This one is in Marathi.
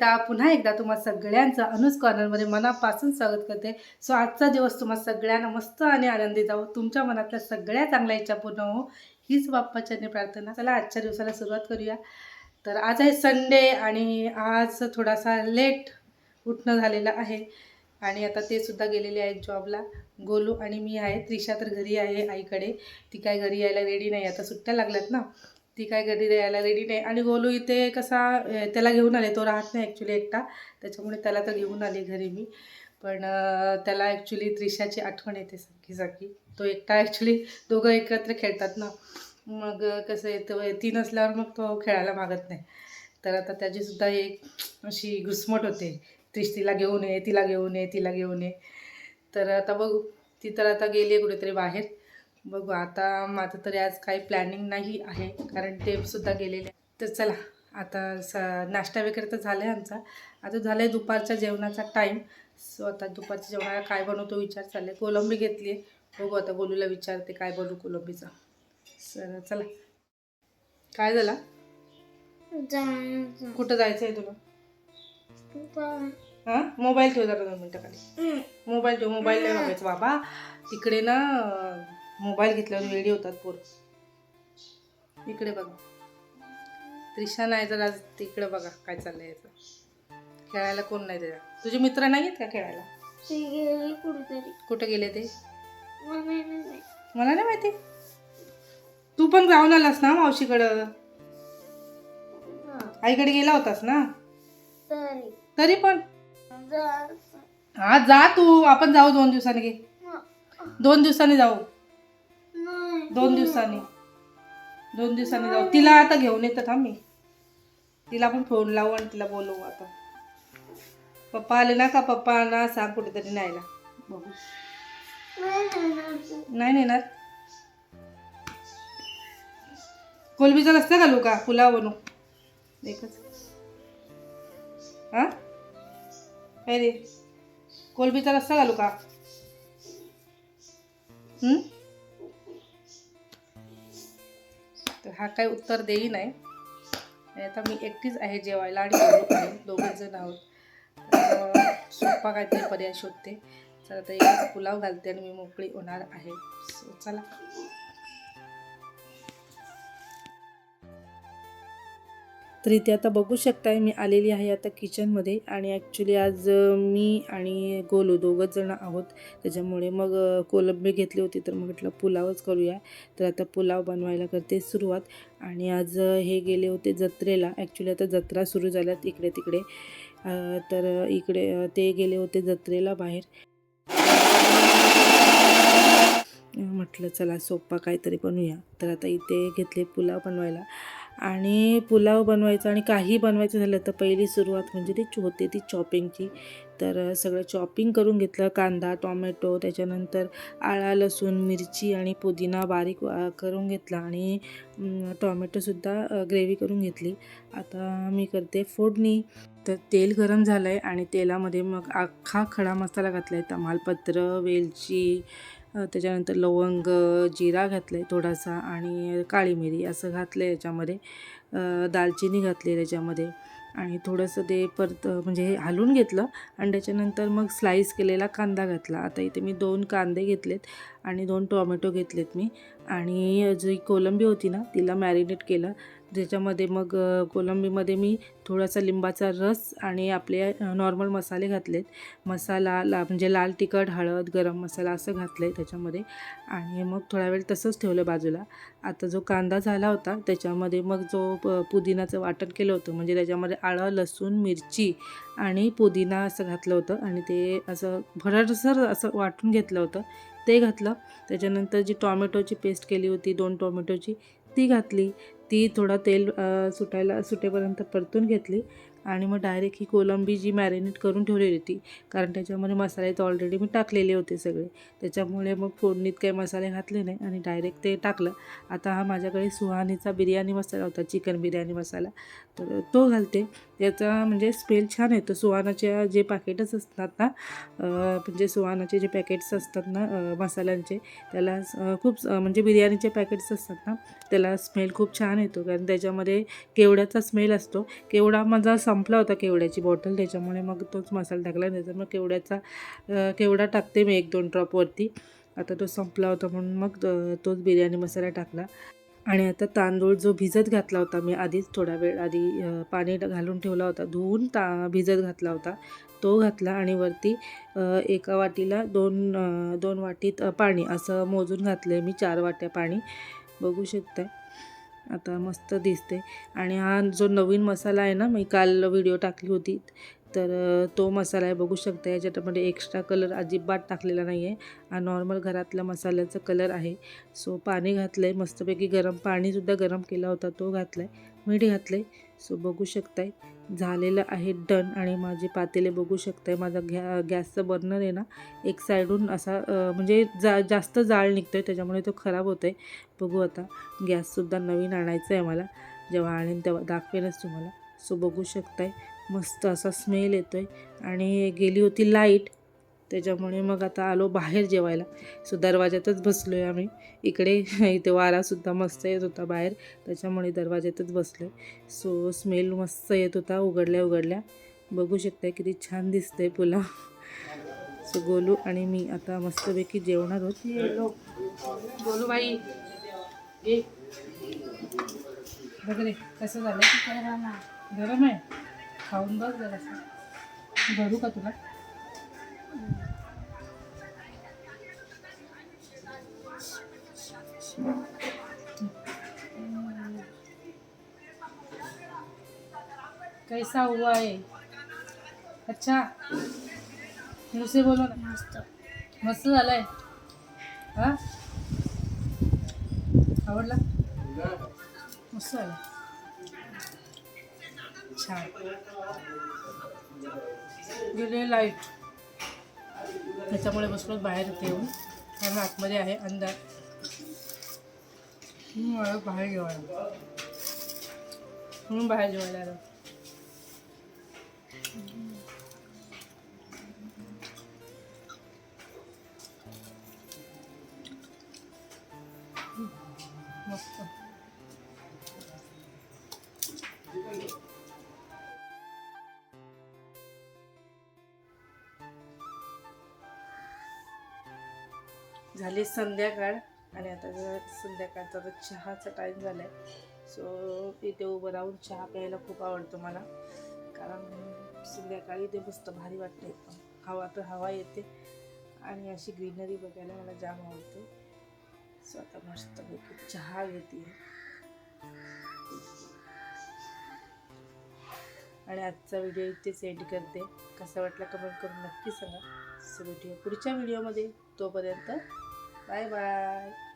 कविता पुन्हा एकदा तुम्हा सगळ्यांचं अनुज कॉर्नरमध्ये मनापासून स्वागत करते. सो आजचा दिवस तुम्हा सगळ्यांना मस्त आणि आनंदी जावो. तुमच्या मनातल्या सगळ्या चांगल्या इच्छा पूर्ण हो हीच बाप्पाच्याने प्रार्थना. चला आजच्या दिवसाला सुरुवात करूया. तर आज आहे संडे आणि आज थोडासा लेट उठणं झालेलं आहे. आणि आता ते सुद्धा गेलेले आहेत जॉबला गोलू आणि मी आहे. त्रिशा तर घरी आहे आईकडे. ती काय घरी यायला रेडी नाही. आता सुट्ट्या लागल्यात ना. ती काय कधी द्यायला रेडी नाही. आणि गोलू इथे कसा त्याला घेऊन आले. तो राहत नाही ॲक्च्युली एकटा. त्याच्यामुळे त्याला तर घेऊन आले घरी मी. पण त्याला ॲक्च्युली त्रिशाची आठवण येते सारखी सारखी. तो एकटा ॲक्च्युली दोघं एकत्र खेळतात ना. मग कसं येतं तीन असल्यावर मग तो खेळायला मागत नाही. तर आता त्याचीसुद्धा एक अशी घुसमट होते. त्रिश तिला घेऊन ये तिला घेऊन ये तिला घेऊन ये. तर आता बघू. ती तर आता गेली आहे कुठेतरी बाहेर. बघू आता माझं तरी आज काही प्लॅनिंग नाही आहे कारण ते सुद्धा गेलेले आहे. तर चला आता स नाश्ता वगैरे तर झाला आहे आमचा. आता झालं आहे दुपारच्या जेवणाचा टाईम सो आता दुपारच्या जेवणाला काय बनवतो विचार चालले कोलंबी घेतली आहे बघू आता गोलूला विचारते काय बनवू कोलंबीचा. सर चला. काय झाला? कुठं जायचं आहे तुला हां? मोबाईल ठेव जरा दोन मिनटं खाली. मोबाईल ठेव मोबाईल नाही बघायचं बाबा. तिकडे ना मोबाईल घेतल्यावर वेळी होतात पोर. इकडे बघा. त्रिशा नाही तर आज तिकडे बघा काय चाललंय याचं. खेळायला कोण नाही त्याच्या तुझे मित्र नाही आहेत का खेळायला? कुठे गेले ते? मला नाही माहिती. तू पण जाऊन आलास ना मावशीकडं? आईकडे गेला होतास ना? तरी. तरी पण. हा जा तू. आपण जाऊ दोन दिवसांनी. घे दोन दिवसांनी जाऊ. दोन दिवसांनी. दोन दिवसांनी जाऊ. तिला आता घेऊन येतं आम्ही मी. तिला पण फोन लावू आणि तिला बोलवू आता. पप्पा आले ना का? पप्पा ना सांग कुठेतरी न्यायला. बघू. नाही नेणार. कोलबीचा रस्ता घालू का? पुलाव बनू एकच. हा? काय रे? कोलबीचा रस्ता घालू का? तर हा काही उत्तर देई नाही. आता मी एकटीच आहे जेवायला आणि गोलू आहे दोघंच जण आहोत. तर सोपा काहीतरी पर्याय शोधते. तर आता एक पुलाव घालते आणि मी मोकळी होणार आहे. चला. तर इथे आता बघू शकताय मी आलेली आहे आता किचनमध्ये आणि ॲक्च्युली आज मी आणि गोलू दोघंच जण आहोत. त्याच्यामुळे मग कोलंबी घेतली होती तर मग म्हटलं पुलावच करूया. तर आता पुलाव बनवायला करते सुरुवात आणि आज हे गेले होते जत्रेला. ॲक्च्युली आता जत्रा सुरू झाल्यात इकडे तिकडे तर इकडे ते गेले होते जत्रेला बाहेर. म्हटलं चला सोपा काहीतरी बनवूया तर आता इथे घेतले पुलाव बनवायला. आणि पुलाव बनवायचा आणि काही बनवायचं झालं तर पहिली सुरुवात म्हणजे ती होते ती चॉपिंगची तर सगळं चॉपिंग करून घेतलं कांदा टॉमॅटो त्याच्यानंतर आळा लसूण मिरची आणि पुदिना बारीक करून घेतला आणि टॉमॅटोसुद्धा ग्रेव्ही करून घेतली. आता मी करते फोडणी. तर तेल गरम झालं आहे आणि तेलामध्ये मग अख्खा खडा मसाला घातला आहे तमालपत्र वेलची त्याच्यानंतर लवंग जिरा घातला आहे थोडासा आणि काळी मिरी असं घातलं आहे याच्यामध्ये दालचिनी घातली आहे त्याच्यामध्ये आणि थोडंसं ते परत म्हणजे हे हलवून घेतलं आणि त्याच्यानंतर मग स्लाईस केलेला कांदा घातला. आता इथे मी दोन कांदे घेतलेत आणि दोन टोमॅटो घेतलेत मी आणि जी कोलंबी होती ना तिला मॅरिनेट केलं ज्याच्यामध्ये मग कोलंबीमध्ये मी थोडासा लिंबाचा रस आणि आपले नॉर्मल मसाले घातलेत. मसाला ला म्हणजे लाल तिखट हळद गरम मसाला असं घातलं आहे त्याच्यामध्ये. आणि मग थोडा वेळ तसंच ठेवलं बाजूला. आता जो कांदा झाला होता त्याच्यामध्ये मग जो प पुदिनाचं वाटण केलं होतं म्हणजे त्याच्यामध्ये आळं लसूण मिरची आणि पुदिना असं घातलं होतं आणि ते असं भरडसर असं वाटून घेतलं होतं. ते घातलं. त्याच्यानंतर जी टॉमॅटोची पेस्ट केली होती दोन टॉमॅटोची ती घातली. ती थोडा तेल सुटायला सुटेपर्यंत परतून घेतली आणि मग डायरेक्ट ही कोलंबी जी मॅरिनेट करून ठेवलेली होती कारण त्याच्यामध्ये मसाले तर ऑलरेडी मी टाकलेले होते सगळे. त्याच्यामुळे मग फोडणीत काही मसाले घातले नाही आणि डायरेक्ट ते टाकलं. आता हा माझ्याकडे सुहानीचा बिर्याणी मसाला होता चिकन बिर्याणी मसाला. तर तो घालते. याचा म्हणजे स्मेल छान येतो. सुहानाच्या जे पॅकेटच असतात ना म्हणजे सुहानाचे जे पॅकेट्स असतात ना मसाल्यांचे त्याला खूप म्हणजे बिर्याणीचे पॅकेट्स असतात ना त्याला स्मेल खूप छान येतो. कारण त्याच्यामध्ये केवड्याचा स्मेल असतो केवडा माझा संपला होता केवड्याची बॉटल त्याच्यामुळे मग तोच मसाला टाकला त्याच्यामुळे केवड्याचा केवडा टाकते मी एक दोन ड्रॉपवरती आता तो संपला होता म्हणून मग तोच बिर्याणी मसाला टाकला. आणि आता तांदूळ जो भिजत घातला होता मी आधीच थोडा वेळ आधी पाणी घालून ठेवला होता धुवून ता भिजत घातला होता. तो घातला आणि वरती एका वाटीला दोन दोन वाटीत पाणी असं मोजून घातलं आहे मी चार वाट्या पाणी. बघू शकते आता मस्त दिसते आणि हा जो नवीन मसाला आहे ना मी काल व्हिडिओ टाकली होती तर तो मसाला आहे बघू शकता याच्यामध्ये एक्स्ट्रा कलर अजिबात टाकलेला नाही आहे. हा नॉर्मल घरातल्या मसाल्याचा कलर आहे. सो पाणी घातलं आहे मस्तपैकी गरम पाणीसुद्धा गरम केला होता तो घातला आहे मीठ घातलं आहे सो बघू शकताय. झालेलं आहे डन आणि माझे पातेले बघू शकताय. माझा घ्या गॅसचा बर्नर आहे ना एक साईडून असा म्हणजे जा जास्त जाळ निघतो आहे त्याच्यामुळे तो खराब होतो आहे बघू आता गॅससुद्धा नवीन आणायचा आहे मला जेव्हा आणेन तेव्हा दाखवेनच तुम्हाला. सो बघू शकताय. मस्त असा स्मेल येतो आहे आणि गेली होती लाइट त्याच्यामुळे मग आता आलो बाहेर जेवायला. सो दरवाज्यातच बसलो आहे आम्ही. इकडे इथे वारासुद्धा मस्त येत होता बाहेर. त्याच्यामुळे दरवाज्यातच बसलो आहे सो स्मेल मस्त येत होता उघडल्या उघडल्या. बघू शकताय किती छान दिसतंय पुलाव. सो गोलू आणि मी आता मस्तपैकी जेवणार होत गोलू बाई ए बघ रे कसं झालं? गरम आहे? खाऊन बघ जरासं. भरू का तुला? कैसा हुआ है अच्छा. मुझसे बोलो ना. मस्त. मस्त झालाय. हा? आवडला? मस्त झाला. छान. गेले लाइट त्याच्यामुळे बसलो बाहेर इथे येऊन. कारण आतमध्ये आहे अंधार. म्हणून बाहेर जेवायला. म्हणून बाहेर जेवायला आलं. झाली संध्याकाळ आणि आता जर संध्याकाळचा तर चहाचा टाईम झाला आहे सो इथे उभं राहून चहा प्यायला खूप आवडतो मला. कारण संध्याकाळी ते मस्त भारी वाटते. एकदम हवा तर हवा येते. आणि अशी ग्रीनरी बघायला मला जाम आवडते. सो आता मस्त चहा घेते. आणि आजचा व्हिडिओ इथेच एंड करते. कसा वाटला कमेंट करून नक्की सांगा. सो भेटूया पुढच्या व्हिडिओमध्ये तोपर्यंत 拜拜。